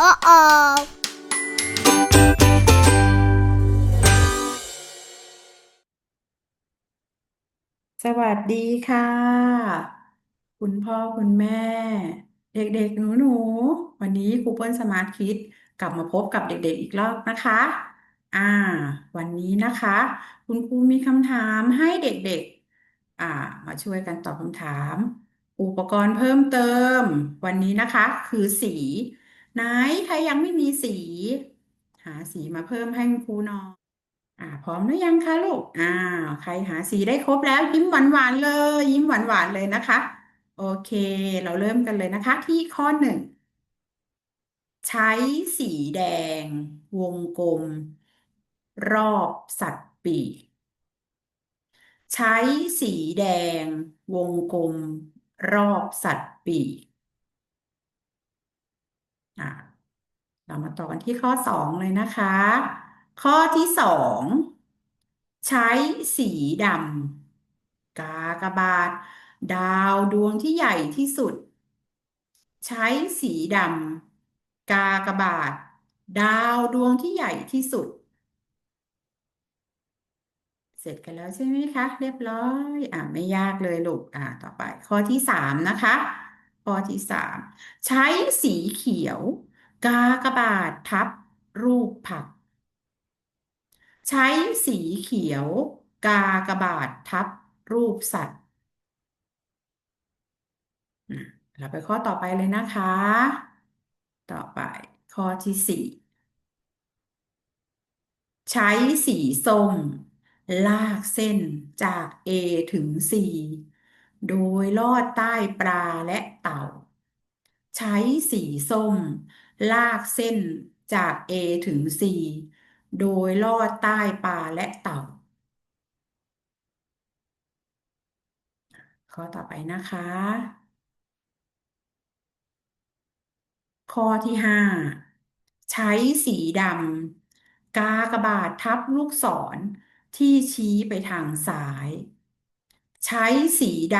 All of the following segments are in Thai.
Uh oh. สวัสดีค่ะ คุณพ่อคุณแม่ เด็กๆ หนูๆ วันนี้ครูเปิ้ลสมาร์ทคิดกลับมาพบกับเด็กๆ อีกรอบนะคะ อ่า วันนี้นะคะ คุณครูมีคำถามให้เด็กๆ อ่า มาช่วยกันตอบคำถาม อุปกรณ์เพิ่มเติม วันนี้นะคะ คือสี ไหนใครยังไม่มีสี หาสีมาเพิ่มให้ครูหน่อยอ่า พร้อมหรือยังคะลูกอ่าใครหาสีได้ครบแล้ว ยิ้มหวานหวานเลย ยิ้มหวานหวานเลยนะคะ โอเค เราเริ่มกันเลยนะคะ ที่ข้อหนึ่งใช้สีแดง วงกลม รอบสัตว์ปีกใช้สีแดง วงกลม รอบสัตว์ปีก เรามาต่อกันที่ข้อสองเลยนะคะ ข้อที่สองใช้สีดำกากบาท ดาวดวงที่ใหญ่ที่สุด ใช้สีดำกากบาท ดาวดวงที่ใหญ่ที่สุด เสร็จกันแล้วใช่ไหมคะ เรียบร้อย อ่าไม่ยากเลยลูกอ่าต่อไป ข้อที่สามนะคะ ข้อที่สามใช้สีเขียว กากบาททับรูปผัก ใช้สีเขียว กากบาททับรูปสัตว์เราไปข้อต่อไปเลยนะคะ ต่อไปข้อที่สี่ใช้สีส้ม ลากเส้นจาก A ถึง C โดยลอดใต้ปลาและเต่า ใช้สีส้ม ลากเส้นจาก A ถึง C โดยลอดใต้ปลาและเต่า ข้อต่อไปนะคะ ข้อที่ห้าใช้สีดำกากบาททับลูกศรที่ชี้ไปทางซ้าย ใช้สีด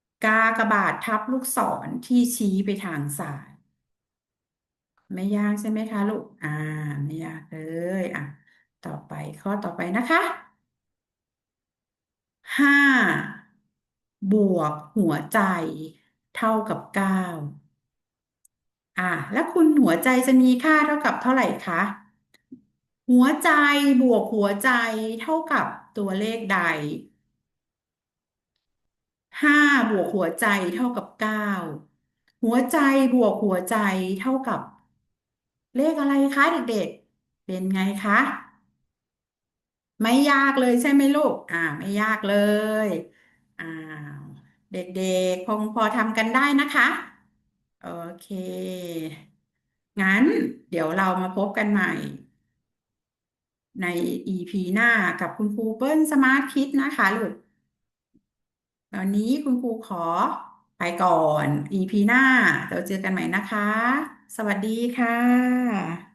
ำกากบาททับลูกศรที่ชี้ไปทางซ้าย ไม่ยากใช่ไหมคะลูก อ่า ไม่ยากเลย อะ ต่อไปข้อต่อไปนะคะห้าบวกหัวใจเท่ากับเก้าอ่าแล้วคุณหัวใจจะมีค่าเท่ากับเท่าไหร่คะหัวใจบวกหัวใจเท่ากับตัวเลขใด ห้าบวกหัวใจเท่ากับเก้าหัวใจบวกหัวใจเท่ากับ เลขอะไรคะเด็กๆ เป็นไงคะ ไม่ยากเลยใช่ไหมลูก อ่า ไม่ยากเลย อ่า เด็กๆ คงพอทำกันได้นะคะ โอเค งั้น เดี๋ยวเรามาพบกันใหม่ ใน EP หน้ากับคุณครูเปิ้ลสมาร์ทคิดนะคะลูก ตอนนี้คุณครูขอไปก่อน EP หน้า เราเจอกันใหม่นะคะ สวัสดีค่ะ